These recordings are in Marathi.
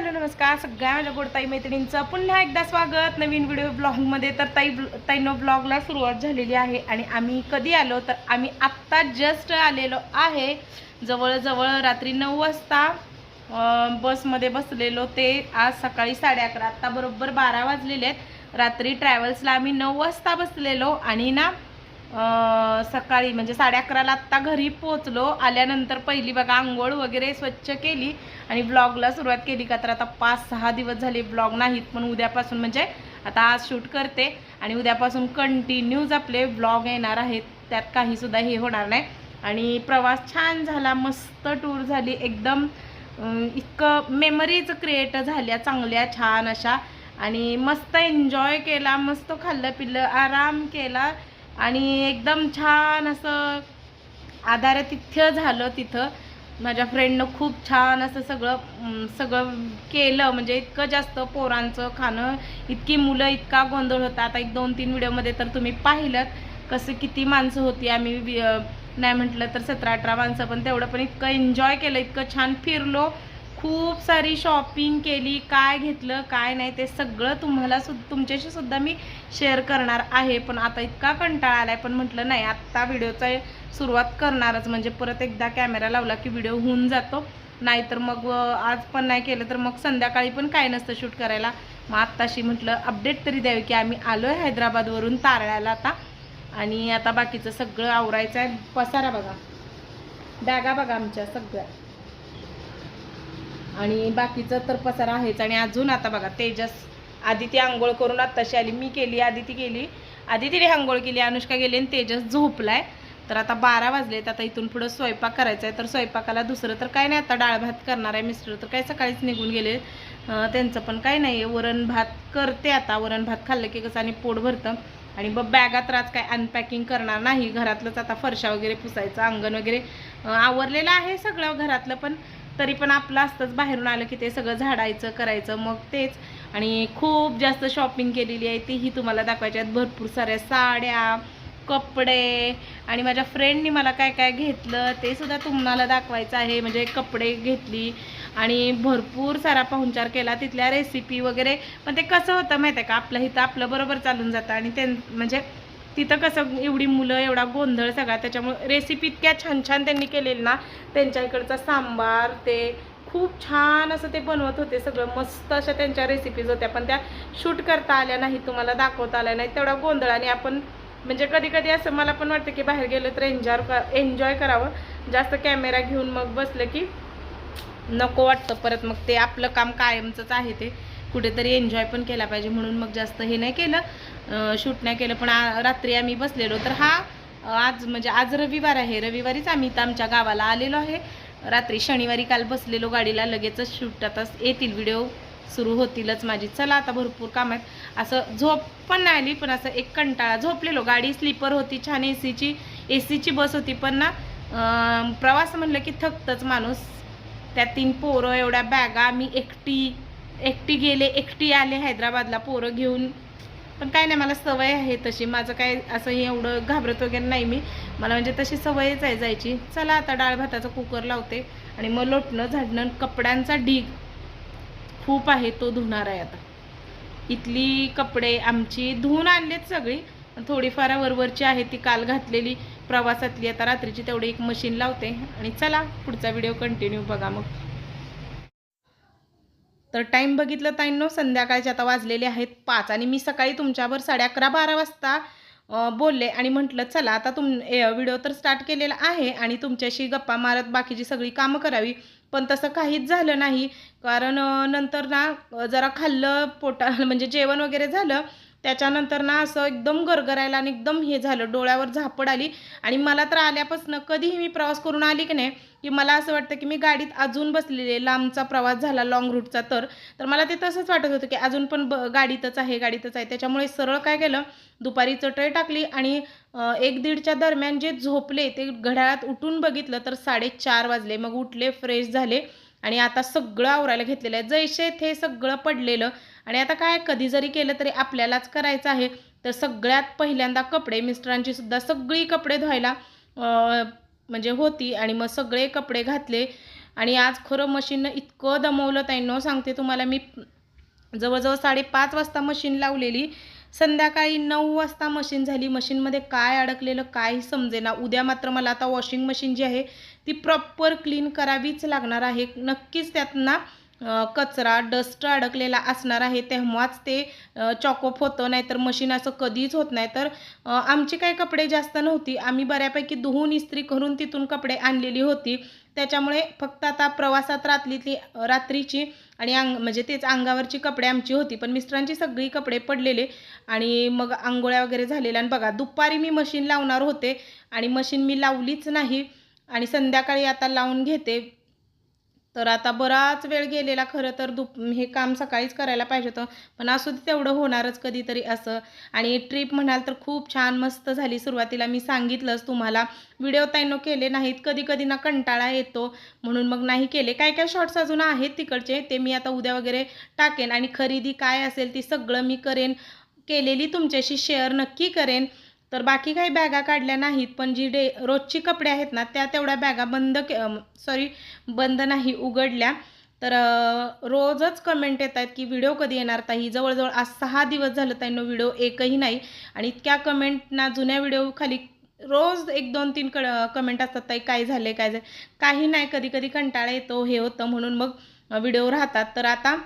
हॅलो नमस्कार. सगळ्या माझ्या गोडताई मैत्रिणींचं पुन्हा एकदा स्वागत. नवीन व्हिडिओ ब्लॉगमध्ये तर ताई ताईनो ब्लॉगला सुरुवात झालेली आहे आणि आम्ही कधी आलो तर आम्ही आत्ता जस्ट आलेलो आहे. जवळजवळ रात्री नऊ वाजता बसमध्ये बसलेलो ते आज सकाळी साडे अकरा. आत्ता बरोबर बारा वाजलेले आहेत. रात्री ट्रॅव्हल्सला आम्ही नऊ वाजता बसलेलो आणि ना सकाळी म्हणजे साडे अकराला आत्ता घरी पोचलो आल्यानंतर पहिली बघा आंघोळ वगैरे स्वच्छ केली आणि ब्लॉगला सुरुवात केली का तर आता पाच सहा दिवस झाले ब्लॉग नाहीत पण उद्यापासून म्हणजे आता आज शूट करते आणि उद्यापासून कंटिन्यूज आपले ब्लॉग येणार आहेत. त्यात काहीसुद्धा हे होणार नाही. आणि प्रवास छान झाला मस्त टूर झाली. एकदम इतकं मेमरीज क्रिएट झाल्या चांगल्या छान अशा. आणि मस्त एन्जॉय केला मस्त खाल्लं पिल्लं आराम केला. आणि एकदम छान असं आधारतिथ्य झालं तिथं. माझ्या फ्रेंडनं खूप छान असं सगळं सगळं केलं. म्हणजे इतकं जास्त पोरांचं खाणं इतकी मुलं इतका गोंधळ होता. आता एक दोन तीन व्हिडिओमध्ये तर तुम्ही पाहिलं कसं किती माणसं होती. आम्ही नाही म्हटलं तर सतरा अठरा माणसं पण तेवढं पण इतकं एन्जॉय केलं इतकं छान फिरलो. खूप सारी शॉपिंग केली काय घेतलं काय नाही ते सगळं तुम्हाला सु तुमच्याशी सुद्धा मी शेअर करणार आहे. पण आता इतका कंटाळा आला आहे पण म्हटलं नाही आत्ता व्हिडिओचा सुरुवात करणारच. म्हणजे परत एकदा कॅमेरा लावला की व्हिडिओ होऊन जातो. नाहीतर मग आज पण नाही केलं तर मग संध्याकाळी पण काय नसतं शूट करायला. मग आत्ताशी म्हटलं अपडेट तरी द्यावी की आम्ही आलो आहे हैदराबादवरून तारळ्याला आता. आणि आता बाकीचं सगळं आवरायचं आहे पसारा बघा. बॅगा बघा आमच्या सगळ्या. आणि बाकीचं तर पसार आहेच. आणि अजून आता बघा तेजस आदिती आंघोळ करून आत्ताशी आली. मी केली आदिती केली आदितीने आंघोळ केली अनुष्का गेली आणि तेजस झोपलाय. तर आता बारा वाजलेत आता इथून पुढं स्वयंपाक करायचा आहे तर स्वयंपाकाला दुसरं तर काय नाही आता डाळ भात करणार आहे मिस्टर. तर काय सकाळीच निघून गेले. त्यांचं पण काय नाही आहे वरण भात करते आता. वरण भात खाल्लं की कसं आणि पोट भरतं. आणि बघ बॅगा राज काय अनपॅकिंग करणार नाही. घरातलंच आता फरशा वगैरे पुसायचं अंगण वगैरे. आवरलेलं आहे सगळं घरातलं पण. तरी पण आपलं असतंच बाहेरून आलं की ते सगळं झाडायचं करायचं मग तेच. आणि खूप जास्त शॉपिंग केलेली आहे तीही तुम्हाला दाखवायची आहेत भरपूर साऱ्या साड्या कपडे आणि माझ्या फ्रेंडनी मला काय काय घेतलं ते सुद्धा तुम्हाला दाखवायचं आहे. म्हणजे कपडे घेतली आणि भरपूर सारा पाहुणचार केला. तिथल्या रेसिपी वगैरे. पण ते कसं होतं माहिती आहे का? आपलं इथं आपलं बरोबर चालून जातं आणि ते म्हणजे तिथं कसं एवढी मुलं एवढा गोंधळ सगळा त्याच्यामुळे रेसिपी इतक्या छान छान त्यांनी केलेली ना त्यांच्या इकडचा सांबार ते खूप छान असं ते बनवत होते सगळं मस्त अशा त्यांच्या रेसिपीज होत्या. पण त्या शूट करता आल्या नाही तुम्हाला दाखवता आल्या नाही तेवढा गोंधळ आणि आपण म्हणजे कधी कधी असं मला पण वाटतं की बाहेर गेलं तर एन्जॉय एन्जॉय करावं. जास्त कॅमेरा घेऊन मग बसलं की नको वाटतं परत मग ते आपलं काम कायमचंच आहे ते. कुठेतरी एन्जॉय पण केला पाहिजे म्हणून मग जास्त हे नाही केलं. शूट नाही केलं पण रात्री आम्ही बसलेलो. तर हा आज म्हणजे आज रविवार आहे. रविवारीच आम्ही इथं आमच्या गावाला आलेलो आहे. रात्री शनिवारी काल बसलेलो गाडीला लगेचच शूट आता येतील व्हिडिओ सुरू होतीलच माझी. चला आता भरपूर काम आहेत. असं झोप पण नाही आली पण असं एक कंटाळा. झोपलेलो गाडी स्लीपर होती छान ए सीची ए सीची बस होती पण ना प्रवास म्हणलं की थकतंच माणूस. त्या तीन पोरं एवढ्या बॅगा मी एकटी एकटी गेले एकटी आले हैदराबादला पोरं घेऊन. पण काय नाही मला सवय आहे तशी. माझं काय असं एवढं घाबरत वगैरे नाही मी. मला म्हणजे तशी सवयच आहे जायची. चला आता डाळ भाताचा कुकर लावते. आणि मग लोटणं झाडणं कपड्यांचा ढीग खूप आहे तो धुणार आहे आता. इथली कपडे आमची धुवून आणलेत सगळी. पण थोडीफार वरवरची आहे ती काल घातलेली. प्रवासातली आता रात्रीची तेवढी एक मशीन लावते. आणि चला पुढचा व्हिडिओ कंटिन्यू बघा मग. तर टाईम बघितलं ताईंनो संध्याकाळचे आता वाजलेले आहेत पाच आणि मी सकाळी तुमच्यावर साडे अकरा बारा वाजता बोलले आणि म्हटलं चला आता तुम व्हिडिओ तर स्टार्ट केलेला आहे आणि तुमच्याशी गप्पा मारत बाकीची सगळी कामं करावी. पण तसं काहीच झालं नाही. कारण नंतर ना जरा खाल्लं पोटा म्हणजे जेवण वगैरे झालं त्याच्यानंतर ना असं एकदम गरगरायला आणि एकदम हे झालं डोळ्यावर झापड आली. आणि मला तर आल्यापासून कधीही मी प्रवास करून आली की नाही की मला असं वाटतं की मी गाडीत अजून बसलेली आहे लांबचा प्रवास झाला लाँग रूटचा तर. तर मला ते तसंच वाटत होतं की अजून पण ब गाडीतच आहे गाडीतच आहे. त्याच्यामुळे सरळ काय केलं दुपारी चटई टाकली आणि एक दीडच्या दरम्यान जे झोपले ते घड्याळात उठून बघितलं तर साडेचार वाजले. मग उठले फ्रेश झाले आणि आता सगळं आवरायला घेतलेलं आहे. जैसे थे सगळं पडलेलं आणि आता काय कधी जरी केलं तरी आपल्यालाच करायचं आहे. तर सगळ्यात पहिल्यांदा कपडे मिस्टरांची सुद्धा सगळी कपडे धुवायला म्हणजे होती आणि मग सगळे कपडे घातले. आणि आज खरं मशीननं इतकं दमवलं ताईंनो सांगते तुम्हाला मी. जवळजवळ साडेपाच वाजता मशीन लावलेली. संध्याकाळी नऊ वाजता मशीन झाली. मशीनमध्ये काय अडकलेलं काही समजेना. उद्या मात्र मला आता वॉशिंग मशीन जी आहे ती प्रॉपर क्लीन करावीच लागणार आहे. नक्कीच त्यात ना कचरा डस्ट अडकलेला असणार आहे तेव्हाच ते चॉकअप होतं नाहीतर मशीन असं कधीच होत नाही. तर आमचे काही कपडे जास्त नव्हती. आम्ही बऱ्यापैकी धुवून इस्त्री करून तिथून कपडे आणलेली होती. त्याच्यामुळे फक्त आता प्रवासात रात्रीतली रात्रीची आणि अंग म्हणजे तेच अंगावरची कपडे आमची होती. पण मिस्टरांची सगळी कपडे पडलेले आणि मग आंघोळ्या वगैरे झालेल्या. आणि बघा दुपारी मी मशीन लावणार होते आणि मशीन मी लावलीच नाही. आणि संध्याकाळी आता लावून घेते. तर आता बराच वेळ गेलेला खरं तर दुप हे काम सकाळीच करायला पाहिजे होतं. पण असू दे तेवढं होणारच कधीतरी असं. आणि ट्रिप म्हणाल तर खूप छान मस्त झाली सुरुवातीला. मी सांगितलंच तुम्हाला. व्हिडिओ ताईनो केले नाहीत. कधी कधी ना कंटाळा येतो. म्हणून मग नाही केले. काय काय शॉर्ट्स अजून आहेत तिकडचे? ते मी आता उद्या वगैरे टाकेन. आणि खरेदी काय असेल ती सगळं मी करेन. केलेली तुमच्याशी शेअर नक्की करेन. तर बाकी काही बॅगा काढल्या नाहीत पण जी डे रोजची कपडे आहेत ना त्या तेवढ्या बॅगा बंद के सॉरी बंद नाही उघडल्या. तर रोजच कमेंट येत आहेत की व्हिडिओ कधी येणार ताई? जवळजवळ आज सहा दिवस झालं ताईनो व्हिडिओ एकही नाही. आणि इतक्या कमेंटना जुन्या व्हिडिओ खाली रोज एक दोन तीन कड कमेंट असतात ताई काय झाले काय झालं काही नाही कधी कधी कंटाळा येतो हे होतं म्हणून मग व्हिडिओ राहतात. तर आता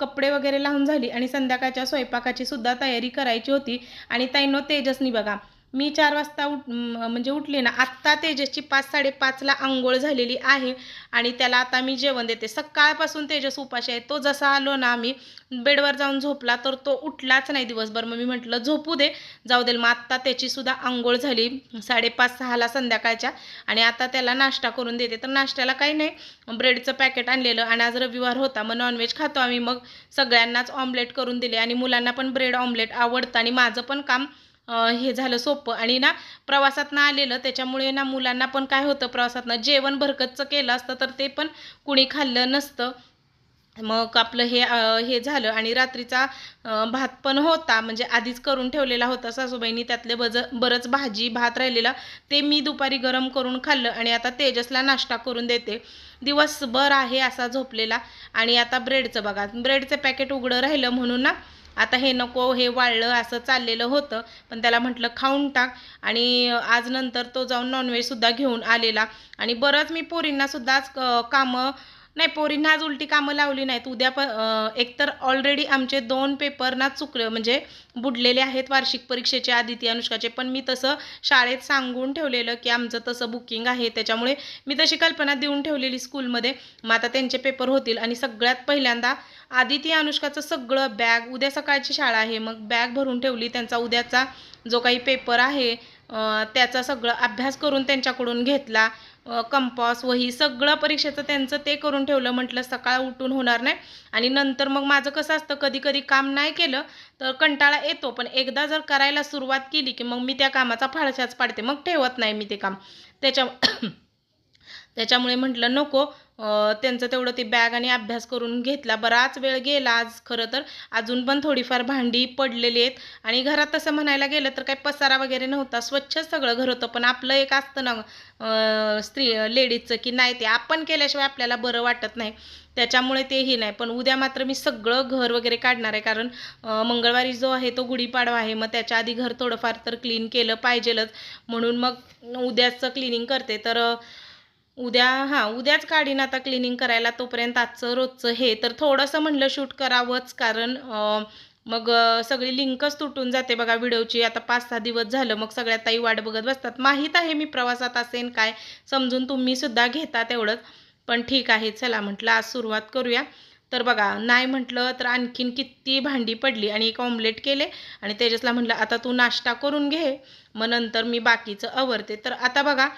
कपडे वगैरे लावून झाली आणि संध्याकाळच्या स्वयंपाकाची सुद्धा तयारी करायची होती. आणि ताईनो तेजसनी बघा. मी चार वाजता उठ म्हणजे उठले ना आत्ता तेजसची पाच साडेपाचला आंघोळ झालेली आहे आणि त्याला आता मी जेवण देते. सकाळपासून तेजस उपाशी आहे. तो जसा आलो ना आम्ही बेडवर जाऊन झोपला तर तो उठलाच नाही दिवसभर. मग मी म्हटलं झोपू दे. जाऊ दे मग आत्ता त्याचीसुद्धा आंघोळ झाली साडेपाच सहाला संध्याकाळच्या आणि आता त्याला नाश्ता करून देते. तर नाश्त्याला काही नाही ब्रेडचं पॅकेट आणलेलं आणि आज रविवार होता. मग नॉनव्हेज खातो आम्ही. मग सगळ्यांनाच ऑमलेट करून दिले आणि मुलांना पण ब्रेड ऑमलेट आवडतं आणि माझं पण काम हे झालं सोपं. आणि ना प्रवासातनं आलेलं त्याच्यामुळे ना मुलांना पण काय होतं प्रवासातनं जेवण भरकतचं केलं असतं तर ते पण कुणी खाल्लं नसतं. मग आपलं हे हे झालं आणि रात्रीचा भात पण होता. म्हणजे आधीच करून ठेवलेला होता सासूबाईंनी. त्यातले बज बरंच भाजी भात राहिलेला ते मी दुपारी गरम करून खाल्लं आणि आता तेजसला नाश्ता करून देते. दिवसभर आहे असा झोपलेला आणि आता ब्रेडचं बघा. ब्रेडचं पॅकेट उघडं राहिलं म्हणून ना आता हे नको हे वाळलं असं चाललेलं होतं. पण त्याला म्हटलं खाऊन टाक. आणि आज नंतर तो जाऊन नॉनव्हेजसुद्धा घेऊन आलेला. आणि बरंच मी पोरींनासुद्धा आज कामं नाही पोरींना आज उलटी कामं लावली नाहीत. उद्या प एकतर ऑलरेडी आमचे दोन पेपर ना चुकले म्हणजे बुडलेले आहेत वार्षिक परीक्षेचे आदिती अनुष्काचे पण मी तसं शाळेत सांगून ठेवलेलं की आमचं तसं बुकिंग आहे त्याच्यामुळे मी तशी कल्पना देऊन ठेवलेली स्कूलमध्ये मग आता त्यांचे पेपर होतील आणि सगळ्यात पहिल्यांदा आदिती अनुष्काचं सगळं बॅग उद्या सकाळची शाळा आहे मग बॅग भरून ठेवली त्यांचा उद्याचा जो काही पेपर आहे त्याचा सगळं अभ्यास करून त्यांच्याकडून घेतला. कंपॉस वही सगळं परीक्षेचं त्यांचं ते करून ठेवलं. म्हटलं सकाळ उठून होणार नाही. आणि नंतर मग माझं कसं असतं कधी कधी काम नाही केलं तर कंटाळा येतो. पण एकदा जर करायला सुरुवात केली की मग मी त्या कामाचा फाळशाच पाडते. मग ठेवत नाही मी ते काम. त्याच्या त्याच्यामुळे म्हटलं नको. त्यांचं तेवढं ती बॅग आणि अभ्यास करून घेतला. बराच वेळ गेला आज खरं तर. अजून पण थोडीफार भांडी पडलेली आहेत. आणि घरात तसं म्हणायला गेलं तर काही पसारा वगैरे नव्हता. स्वच्छ सगळं घर होतं. पण आपलं एक असतं ना स्त्री लेडीजचं की नाही ते आपण केल्याशिवाय आपल्याला बरं वाटत नाही. त्याच्यामुळे तेही नाही. पण उद्या मात्र मी सगळं घर वगैरे काढणार आहे. कारण मंगळवारी जो आहे तो गुढीपाडवा आहे. मग त्याच्या आधी घर थोडंफार तर क्लीन केलं पाहिजेलच. म्हणून मग उद्याचं क्लिनिंग करते. तर उद्या हां उद्याच काढीन आता क्लिनिंग करायला तोपर्यंत आजचं रोजचं हे. तर थोडंसं म्हणलं शूट करावंच कारण मग सगळी लिंकच तुटून जाते बघा व्हिडिओची आता पाच सहा दिवस झालं मग सगळ्या ताई वाट बघत बसतात. माहीत आहे मी प्रवासात असेन काय समजून तुम्ही सुद्धा घेता तेवढंच. पण ठीक आहे चला म्हटलं आज सुरुवात करूया. तर बघा नाही म्हटलं तर आणखीन किती भांडी पडली. आणि एक ऑमलेट केले आणि तेजसला म्हटलं आता तू नाश्ता करून घे मग नंतर मी बाकीचं आवरते. तर आता बघा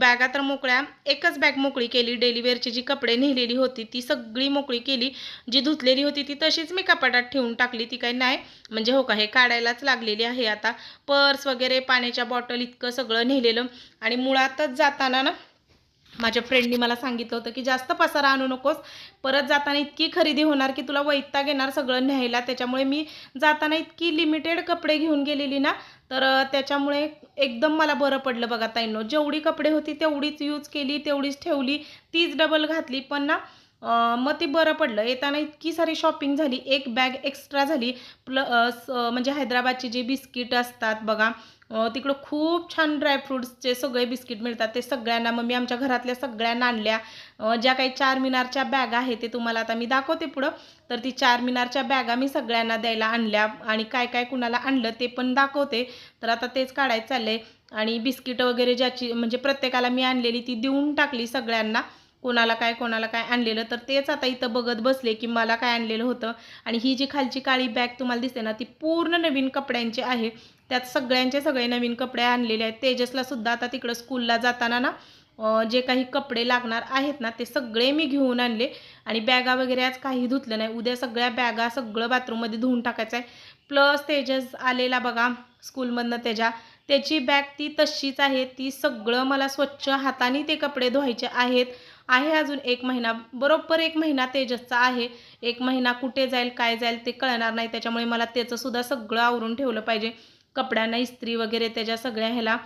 बॅगा तर मोकळ्या एकच बॅग मोकळी केली. डेलीवेअरची जी कपडे नेलेली होती ती सगळी मोकळी केली. जी धुतलेली होती ती तशीच मी कपाटात ठेवून टाकली. ती काही नाही म्हणजे हो का हे काढायलाच लागलेली आहे आता. पर्स वगैरे पाण्याच्या बॉटल इतकं सगळं नेलेलं. आणि मुळातच जाताना ना माझ्या फ्रेंडनी मला सांगितलं होतं की जास्त पसारा आणू नकोस. परत जाताना इतकी खरेदी होणार की तुला वैताग येणार सगळं न्यायला. त्याच्यामुळे मी जाताना इतकी लिमिटेड कपडे घेऊन गेलेली ना तर त्याच्यामुळे एकदम मला बरं पडलं बघा ताईंनो. जेवढी कपडे होती तेवढीच यूज केली तेवढीच ठेवली तीच डबल घातली. पण ना मग ते बरं पडलं. येताना इतकी सारी शॉपिंग झाली एक बॅग एक्स्ट्रा झाली. प्ल म्हणजे हैदराबादची जी बिस्किट असतात बघा तिकडं खूप छान ड्रायफ्रूट्सचे सगळे बिस्किट मिळतात. ते सगळ्यांना मग मी आमच्या घरातल्या सगळ्यांना आणल्या. ज्या काही चार मिनारच्या बॅगा आहेत ते तुम्हाला आता मी दाखवते पुढं. तर ती चार मिनारच्या बॅगा मी सगळ्यांना द्यायला आणल्या आणि काय काय कुणाला आणलं ते पण दाखवते. तर आता तेच काढायचं चाललंय. आणि बिस्किट वगैरे ज्याची म्हणजे प्रत्येकाला मी आणलेली ती देऊन टाकली सगळ्यांना. कोणाला काय कोणाला काय आणलेलं. तर तेच आता इथं बघत बसले की मला काय आणलेलं होतं. आणि ही जी खालची काळी बॅग तुम्हाला दिसते ना ती पूर्ण नवीन कपड्यांची आहे. त्यात सगळ्यांचे सगळे नवीन कपडे आणलेले आहेत. तेजसला सुद्धा आता तिकडं स्कूलला जाताना ना जे काही कपडे लागणार आहेत ना ते सगळे मी घेऊन आणले. आणि बॅगा वगैरे आज काही धुतलं नाही. उद्या सगळ्या बॅगा सगळं बाथरूममध्ये धुवून टाकायचं आहे प्लस तेजस आलेला बघा स्कूलमधनं त्याच्या त्याची बॅग ती तशीच आहे. ती सगळं मला स्वच्छ हाताने ते कपडे धुवायचे आहेत. आहे अजून एक महिना. बरोबर एक महिना तेजसचा आहे. एक महिना कुठे जाईल काय जाईल ते कळणार नाही. त्याच्यामुळे मला त्याचंसुद्धा सगळं आवरून ठेवलं पाहिजे. कपड्यांना इस्त्री वगैरे त्याच्या सगळ्या ह्याला.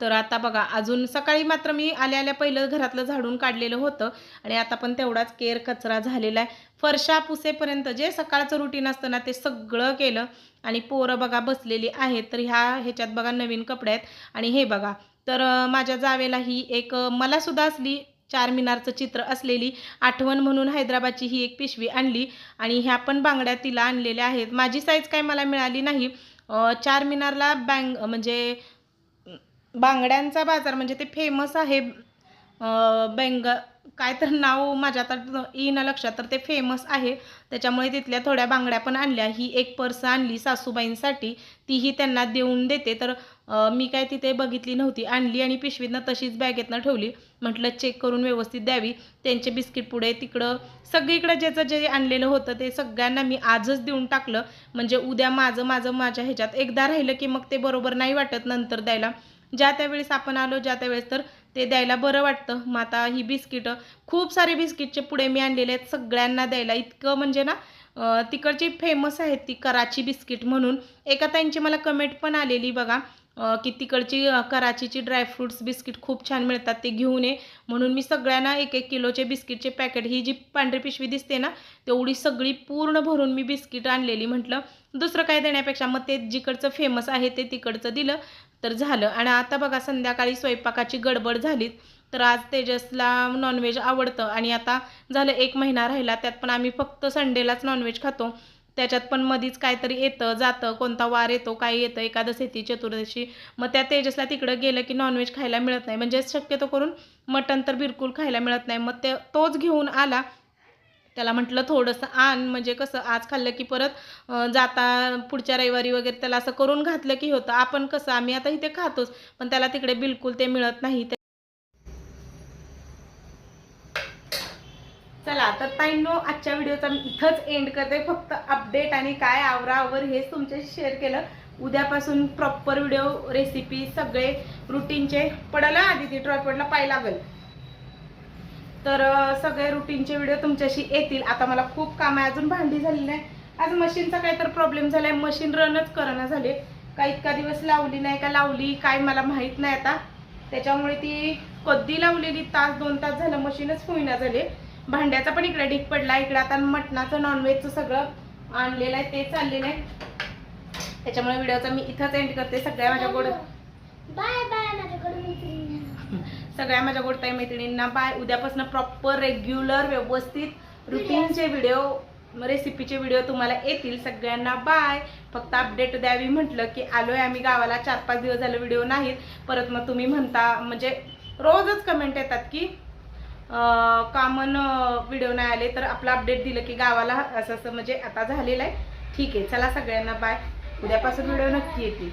तर आता बघा अजून सकाळी मात्र मी आल्या आल्या पहिलं घरातलं झाडून काढलेलं होतं. आणि आता पण तेवढाच केर कचरा झालेला आहे. फरशा पुसेपर्यंत जे सकाळचं रुटीन असतं ना ते सगळं केलं. आणि पोरं बघा बसलेली आहेत. तर ह्या ह्याच्यात बघा नवीन कपडे आहेत. आणि हे बघा तर माझ्या जावेला ही एक मलासुद्धा असली चार मिनारचं चित्र असलेली आठवण म्हणून हैदराबादची ही एक पिशवी आणली. आणि ह्या पण बांगड्या तिला आणलेल्या आहेत. माझी साईज काय मला मिळाली नाही. चारमिनारला चार मिनारला बँग म्हणजे बांगड्यांचा बाजार म्हणजे ते फेमस आहे बेंग काय तर नाव माझ्या आता येईना लक्षात तर ते फेमस आहे. त्याच्यामुळे तिथल्या थोड्या बांगड्या पण आणल्या. ही एक पर्स आणली सासूबाईंसाठी. तीही त्यांना देऊन देते. तर मी काय तिथे बघितली नव्हती. आणली आणि पिशवीतनं तशीच बॅगेतनं ठेवली. म्हटलं चेक करून व्यवस्थित द्यावी. त्यांचे बिस्किट पुढे तिकडं सगळीकडं ज्याचं जे आणलेलं होतं ते सगळ्यांना मी आजच देऊन टाकलं. म्हणजे उद्या माझं माझं माझ्या ह्याच्यात एकदा राहिलं की मग ते बरोबर नाही वाटत नंतर द्यायला. ज्या त्यावेळेस आपण आलो ज्या त्यावेळेस तर ते द्यायला बरं वाटतं. मग आता ही बिस्किटं खूप सारे बिस्किटचे पुढे मी आणलेले आहेत. सगळ्यांना द्यायला. इतकं म्हणजे ना तिकडची फेमस आहेत ती कराची बिस्किट म्हणून. एका ताईंची मला कमेंट पण आलेली बघा. की तिकडची कराचीची ड्रायफ्रूट्स बिस्किट खूप छान मिळतात ते घेऊन ये. म्हणून मी सगळ्यांना एक एक किलोचे बिस्किटचे पॅकेट ही जी पांढरी पिशवी दिसते ना तेवढी सगळी पूर्ण भरून मी बिस्किट आणलेली. म्हटलं दुसरं काय देण्यापेक्षा मग ते जिकडचं फेमस आहे ते तिकडचं दिलं तर झालं. आणि आता बघा संध्याकाळी स्वयंपाकाची गडबड झाली तर आज तेजसला नॉनव्हेज आवडतं. आणि आता झालं एक महिना राहिला त्यात पण आम्ही फक्त संडेलाच नॉनव्हेज खातो. त्याच्यात पण मधीच काहीतरी येतं जातं कोणता वार येतो काय येतं एकादश येते चतुर्दशी. मग त्या तेजसला तिकडं गेलं की नॉनव्हेज खायला मिळत नाही. म्हणजे शक्यतो करून मटण तर बिलकुल खायला मिळत नाही. मग ते तोच घेऊन आला. त्याला म्हटलं थोडंसं आण. म्हणजे कसं आज खाल्लं की परत जाता पुढच्या रविवारी वगैरे त्याला असं करून घातलं की होतं. आपण कसं आम्ही आता इथे खातोच. पण त्याला तिकडे बिलकुल ते मिळत नाही. चला तर ताईंनो आजच्या व्हिडिओचा मी इथंच एंड करते. फक्त अपडेट आणि काय आवरावर हेच तुमच्याशी शेअर केलं. उद्यापासून प्रॉपर व्हिडिओ रेसिपी सगळे रुटीनचे पडलं आधी ती ट्रॉयपॉडला पाय लागल. तर सगळे रुटीनचे व्हिडिओ तुमच्याशी येतील. आता मला खूप काम आहे अजून भांडी झालेली नाही. आज मशीनचा काही तर प्रॉब्लेम झालाय. मशीन रनच करणं झाले. का इतका दिवस लावली नाही का? लावली काय मला माहीत नाही आता. त्याच्यामुळे ती कधी लावलेली? तास दोन तास झालं मशीनच होईना झाले. भांड्याचा पण इकडे ढीक पडला इकडे आता मटणाचं नॉनव्हेजचं सगळं आणलेलं आहे ते चाललेलं आहे. त्याच्यामुळे व्हिडिओचा मी इथंच एंड करते. सगळ्या माझ्या गोड बाय बाय सगळ्या माझ्या गोडताई मैत्रिणींना बाय. उद्यापासून प्रॉपर रेग्युलर व्यवस्थित रुटीनचे व्हिडिओ रेसिपीचे व्हिडिओ तुम्हाला येतील सगळ्यांना बाय. फक्त अपडेट द्यावी म्हटलं की आलोय आम्ही गावाला. चार पाच दिवस झालं व्हिडिओ नाहीत. परत मग तुम्ही म्हणता म्हणजे रोजच कमेंट येतात की कॉमन व्हिडिओ नाही आले तर आपलं अपडेट दिलं की गावाला असं असं म्हणजे आता झालेलं आहे. ठीक आहे चला सगळ्यांना बाय उद्यापासून व्हिडिओ नक्की येतील.